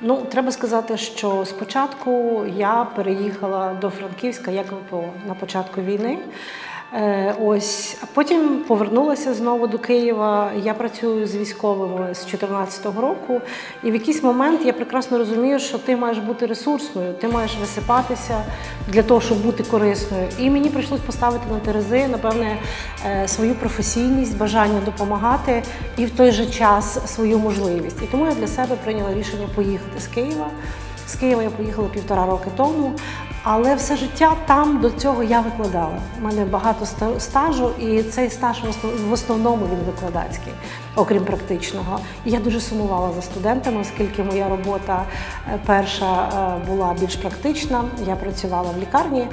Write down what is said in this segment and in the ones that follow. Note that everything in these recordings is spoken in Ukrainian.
Ну, треба сказати, що спочатку я переїхала до Франківська як ВПО на початку війни. Е, Ось, потім повернулася знову до Києва. Я працюю з військовими з 2014 року, і в якийсь момент я прекрасно розумію, що ти маєш бути ресурсною, ти маєш висипатися для того, щоб бути корисною. І мені прийшлось поставити на терези, напевне, е, свою професійність, бажання допомагати і в той же час свою можливість. І тому я для себе прийняла рішення поїхати з Києва. З Києва я поїхала півтора роки тому, але все життя там до цього я викладала. У мене багато стажу, і цей стаж в основному він викладацький, окрім практичного. І я дуже сумувала за студентами, оскільки моя робота е, перша е, була більш практична. Я працювала в лікарні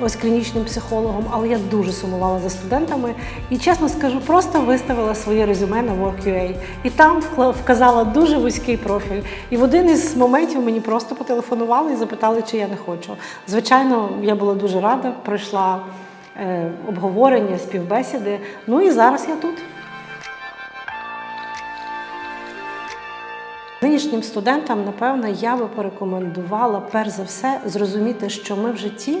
ось клінічним психологом, але я дуже сумувала за студентами. І чесно скажу, просто виставила своє резюме на Work.ua. І там вказала дуже вузький профіль. І в один із моментів мені просто потелефонували і запитали, чи я не хочу. Звичайно, я була дуже рада, пройшла е, обговорення, співбесіди. Ну і зараз я тут. Нинішнім студентам, напевно, я би порекомендувала перш за все зрозуміти, що ми в житті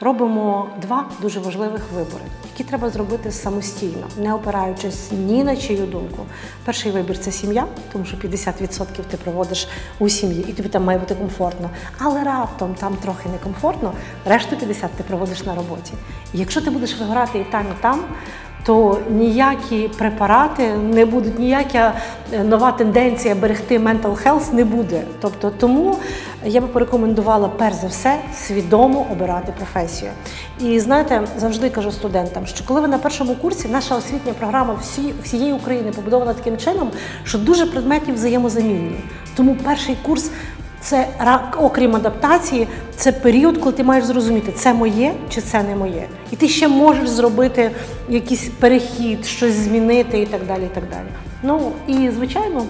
робимо два дуже важливих вибори, які треба зробити самостійно, не опираючись ні на чию думку. Перший вибір це сім'я, тому що 50% ти проводиш у сім'ї, і тобі там має бути комфортно. Але раптом там трохи некомфортно, решту 50% ти проводиш на роботі. І якщо ти будеш вибирати і там, і там то ніякі препарати не будуть, ніяка е, нова тенденція берегти mental health не буде. Тобто, тому я би порекомендувала перш за все свідомо обирати професію. І знаєте, завжди кажу студентам, що коли ви на першому курсі, наша освітня програма всі, всієї України побудована таким чином, що дуже предметів взаємозамінні. Тому перший курс це окрім адаптації, це період, коли ти маєш зрозуміти, це моє чи це не моє. І ти ще можеш зробити якийсь перехід, щось змінити і так далі. і так далі. Ну і звичайно,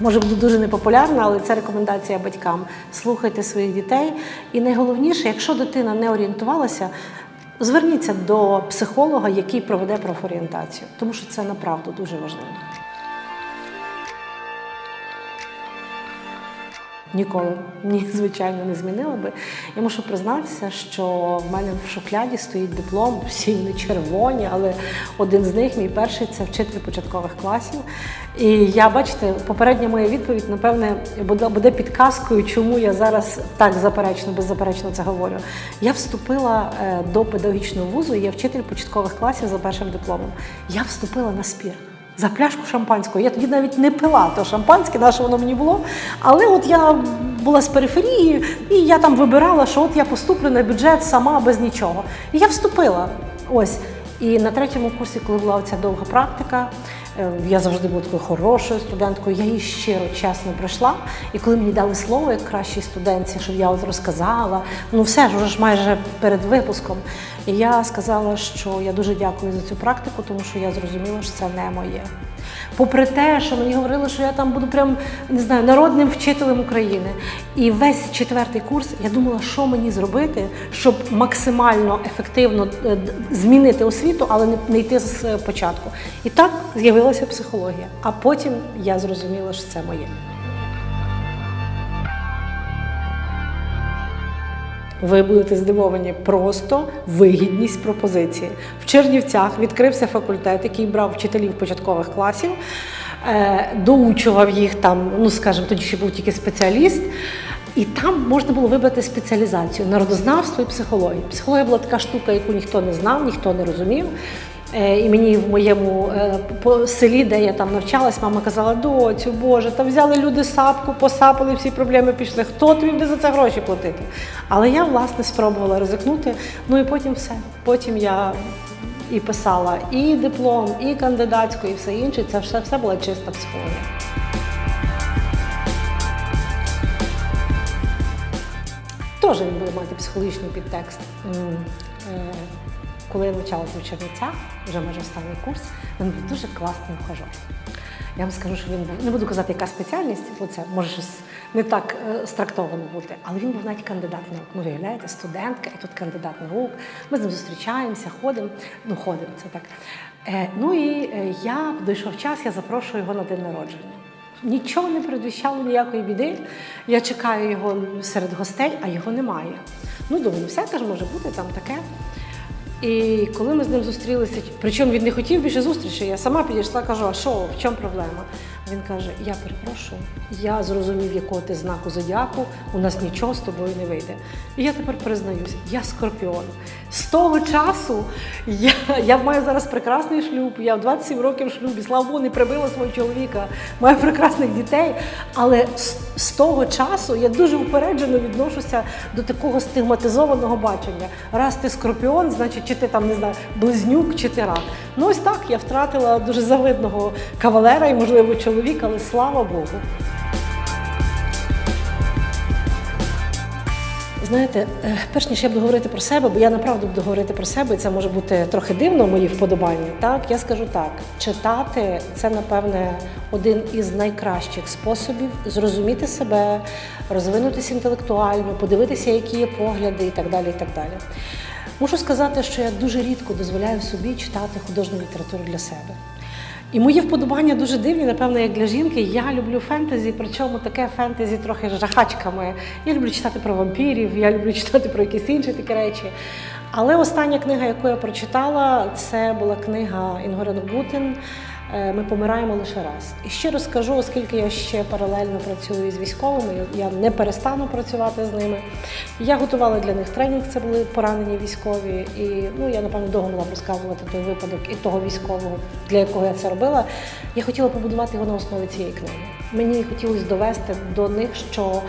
може бути дуже непопулярна, але це рекомендація батькам. Слухайте своїх дітей. І найголовніше, якщо дитина не орієнтувалася, зверніться до психолога, який проведе профорієнтацію, тому що це направду дуже важливо. Ніколи ні, звичайно, не змінила би. Я мушу признатися, що в мене в шухляді стоїть диплом, всі вони червоні, але один з них, мій перший, це вчитель початкових класів. І я, бачите, попередня моя відповідь, напевне, буде, підказкою, чому я зараз так заперечно, беззаперечно це говорю. Я вступила е, до педагогічного вузу, я вчитель початкових класів за першим дипломом. Я вступила на спір за пляшку шампанського. Я тоді навіть не пила то шампанське, наше воно мені було. Але от я була з периферії, і я там вибирала, що от я поступлю на бюджет сама без нічого. І я вступила. Ось. І на третьому курсі, коли була оця довга практика, я завжди була такою хорошою студенткою. Я її щиро, чесно пройшла. І коли мені дали слово як кращій студентці, щоб я от розказала, ну все ж уже ж майже перед випуском. І я сказала, що я дуже дякую за цю практику, тому що я зрозуміла, що це не моє. Попри те, що мені говорили, що я там буду прям не знаю народним вчителем України. І весь четвертий курс я думала, що мені зробити, щоб максимально ефективно е, змінити освіту, але не, йти з початку. І так з'явилася психологія. А потім я зрозуміла, що це моє. Ви будете здивовані просто вигідність пропозиції. В Чернівцях відкрився факультет, який брав вчителів початкових класів, е, доучував їх там, ну скажімо, тоді ще був тільки спеціаліст. І там можна було вибрати спеціалізацію народознавство і психологію. Психологія була така штука, яку ніхто не знав, ніхто не розумів. Е, І мені в моєму е, селі, де я там навчалась, мама казала: доцю, Боже, та взяли люди сапку, посапали, всі проблеми пішли. Хто тобі буде за це гроші платити? Але я, власне, спробувала ризикнути. Ну і потім все. Потім я і писала і диплом, і кандидатську, і все інше. Це все, все була чиста психологія. Теж він буде мати психологічний підтекст. Коли я навчалася в Чернівцях, вже майже останній курс, він був дуже класний ухажор. Я вам скажу, що він був, не буду казати, яка спеціальність, бо це може щось не так е, страктовано бути, але він був навіть кандидат наук. Ну, виявляєте, студентка, і тут кандидат наук. Ми з ним зустрічаємося, ходимо. Ну, ходимо, це так. Е, ну і е, я дійшов час, я запрошую його на день народження. Нічого не передвіщало ніякої біди. Я чекаю його серед гостей, а його немає. Ну, думаю, ну всяке ж може бути там таке. І коли ми з ним зустрілися, причому він не хотів більше зустрічі, я сама підійшла, кажу, а що, в чому проблема? Він каже: Я перепрошую, я зрозумів, якого ти знаку зодіаку, у нас нічого з тобою не вийде. І я тепер признаюсь, я скорпіон. З того часу я, я маю зараз прекрасний шлюб, я в 27 років в шлюбі, слава Богу, не прибила свого чоловіка, маю прекрасних дітей. Але з, з того часу я дуже упереджено відношуся до такого стигматизованого бачення. Раз ти скорпіон, значить, чи ти там не знаю, близнюк, чи ти рак. Ну ось так я втратила дуже завидного кавалера і, можливо, чоловіка, але слава Богу. Знаєте, е, перш ніж я буду говорити про себе, бо я направду буду говорити про себе, і це може бути трохи дивно мої вподобання. Так, я скажу так: читати це, напевне, один із найкращих способів зрозуміти себе, розвинутися інтелектуально, подивитися, які є погляди і так далі. і так далі. Мушу сказати, що я дуже рідко дозволяю собі читати художню літературу для себе. І мої вподобання дуже дивні, напевно, як для жінки. Я люблю фентезі, причому таке фентезі трохи жахачками. Я люблю читати про вампірів, я люблю читати про якісь інші такі речі. Але остання книга, яку я прочитала, це була книга Інгора е, Ми помираємо лише раз. І ще розкажу, оскільки я ще паралельно працюю із військовими, я не перестану працювати з ними. Я готувала для них тренінг, це були поранені військові. І ну я напевно довго могла б розказувати той випадок і того військового, для якого я це робила. Я хотіла побудувати його на основі цієї книги. Мені хотілося довести до них, що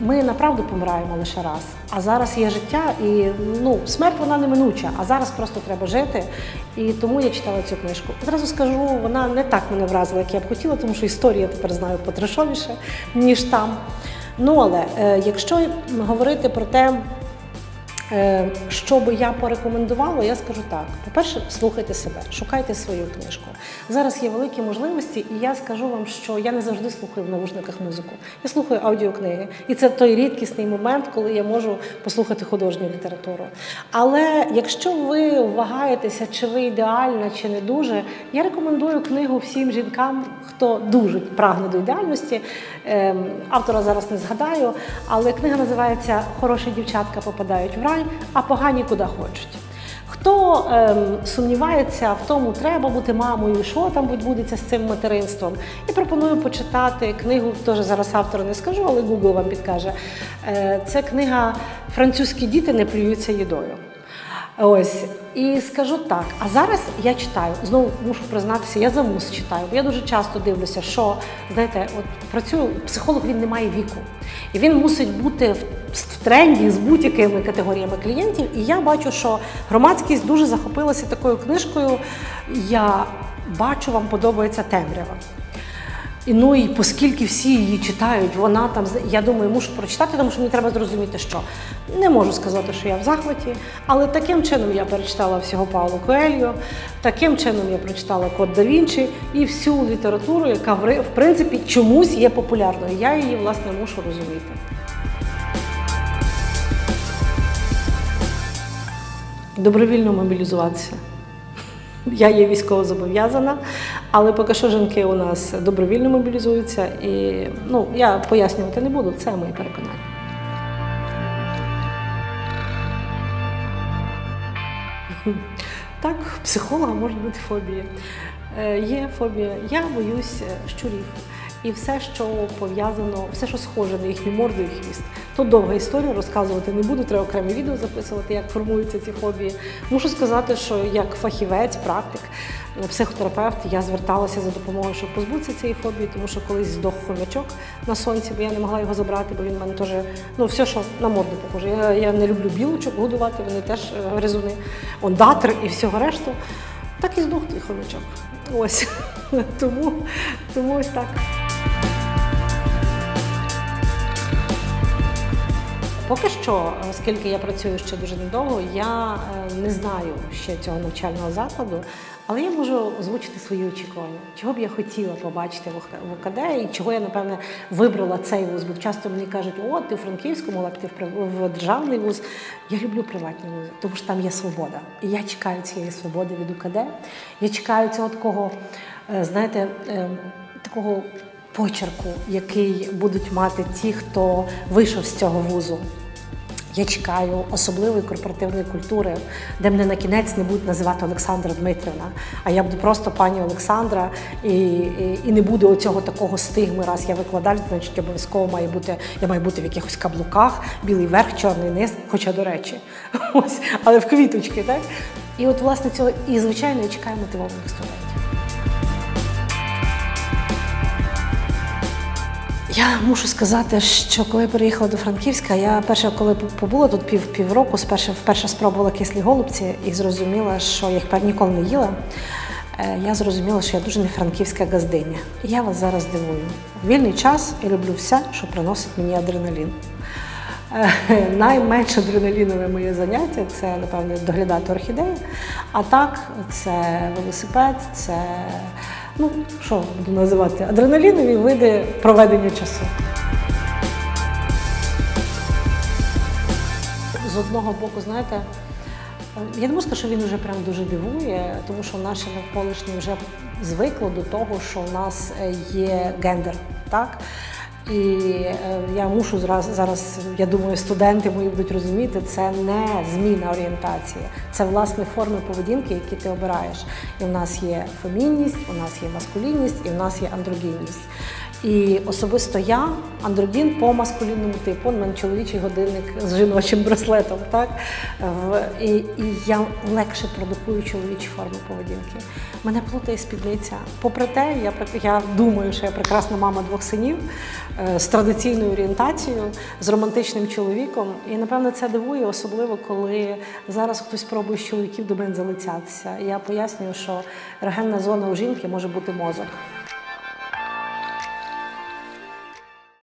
ми направду помираємо лише раз. А зараз є життя, і ну смерть вона неминуча, а зараз просто треба жити. І тому я читала цю книжку. Зразу скажу, вона не так мене вразила, як я б хотіла, тому що історію я тепер знаю потрошовіше ніж там. Ну але е, якщо говорити про те, Що би я порекомендувала, я скажу так: по-перше, слухайте себе, шукайте свою книжку. Зараз є великі можливості, і я скажу вам, що я не завжди слухаю в навушниках музику. Я слухаю аудіокниги. І це той рідкісний момент, коли я можу послухати художню літературу. Але якщо ви вагаєтеся, чи ви ідеальна, чи не дуже, я рекомендую книгу всім жінкам, хто дуже прагне до ідеальності. Ем, Автора зараз не згадаю, але книга називається Хороші дівчатка попадають в рай, а погані куди хочуть. Хто ем, сумнівається в тому, треба бути мамою, що там відбудеться з цим материнством, і пропоную почитати книгу, теж зараз автора не скажу, але Google вам підкаже. Е, це книга Французькі діти не плюються їдою. Ось і скажу так. А зараз я читаю. Знову мушу признатися, я за мус читаю. Бо я дуже часто дивлюся, що знаєте, от працюю психолог, він не має віку, і він мусить бути в, в тренді з будь-якими категоріями клієнтів. І я бачу, що громадськість дуже захопилася такою книжкою. Я бачу, вам подобається темрява. І ну і оскільки всі її читають, вона там я думаю, мушу прочитати, тому що мені треба зрозуміти, що не можу сказати, що я в захваті, але таким чином я перечитала всього Пауло Коельо, таким чином я прочитала Код да Вінчі і всю літературу, яка в принципі чомусь є популярною. Я її власне мушу розуміти. Добровільно мобілізуватися. Я є військово зобов'язана, але поки що жінки у нас добровільно мобілізуються, і ну я пояснювати не буду, це моє переконання. Так, у психолога можуть бути фобії. Е, Є фобія. Я боюсь е, щурів. І все, що пов'язано, все, що схоже на їхню морду і хвіст. Тут довга історія, розказувати не буду, треба окремі відео записувати, як формуються ці фобії. Мушу сказати, що як фахівець, практик, психотерапевт, я зверталася за допомогою, щоб позбутися цієї фобії, тому що колись здох хомячок на сонці, бо я не могла його забрати, бо він в мене теж ну все, що на морду похоже. Я, я не люблю білочок годувати, вони теж е, гризуни, ондатр і всього решту. Так і здох той хомячок. Ось тому, тому ось так. Що, оскільки я працюю ще дуже недовго, я е, не знаю ще цього навчального закладу, але я можу озвучити свої очікування, чого б я хотіла побачити в ОКД і чого я, напевне, вибрала цей вуз. Бо часто мені кажуть, о, ти в Франківському, але ти в державний вуз. Я люблю приватні вузи, тому що там є свобода. І я чекаю цієї свободи від УКД. Я чекаю цього такого, е, знаєте, е, такого почерку, який будуть мати ті, хто вийшов з цього вузу. Я чекаю особливої корпоративної культури, де мене на кінець не будуть називати Олександра Дмитрівна, а я буду просто пані Олександра, і, і, і не буде оцього такого стигми. Раз я викладач, значить обов'язково має бути, я маю бути в якихось каблуках, білий верх, чорний низ, хоча до речі, ось, але в квіточки, так? І от власне цього, і звичайно, я чекаю мотивованих студентів. Я мушу сказати, що коли переїхала до Франківська, я перше, коли побула тут пів півроку, спершу вперше спробувала кислі голубці і зрозуміла, що їх ніколи не їла. Е, Я зрозуміла, що я дуже не франківська газдиня. Я вас зараз дивую. Вільний час я люблю все, що приносить мені адреналін. Е, Найменш адреналінове моє заняття це, напевно, доглядати орхідеї. А так, це велосипед, це ну що буду називати адреналінові види проведення часу. З одного боку, знаєте, я не можу сказати, що він вже прям дуже дивує, тому що наше навколишнє вже звикло до того, що в нас е, є гендер, так? І е, я мушу зараз, зараз, я думаю, студенти мої будуть розуміти, це не зміна орієнтації, це власне форми поведінки, які ти обираєш. І в нас є фемінність, у нас є маскулінність, і в нас є андрогінність. І особисто я андрогін по маскулінному типу, у мене чоловічий годинник з жіночим браслетом. Так? І, і я легше продукую чоловічі форми поведінки. Мене плутає спідниця. Попри те, я, я думаю, що я прекрасна мама двох синів е, з традиційною орієнтацією, з романтичним чоловіком. І напевно це дивує, особливо коли зараз хтось пробує з чоловіків до мене залицятися. Я пояснюю, що ерогенна зона у жінки може бути мозок.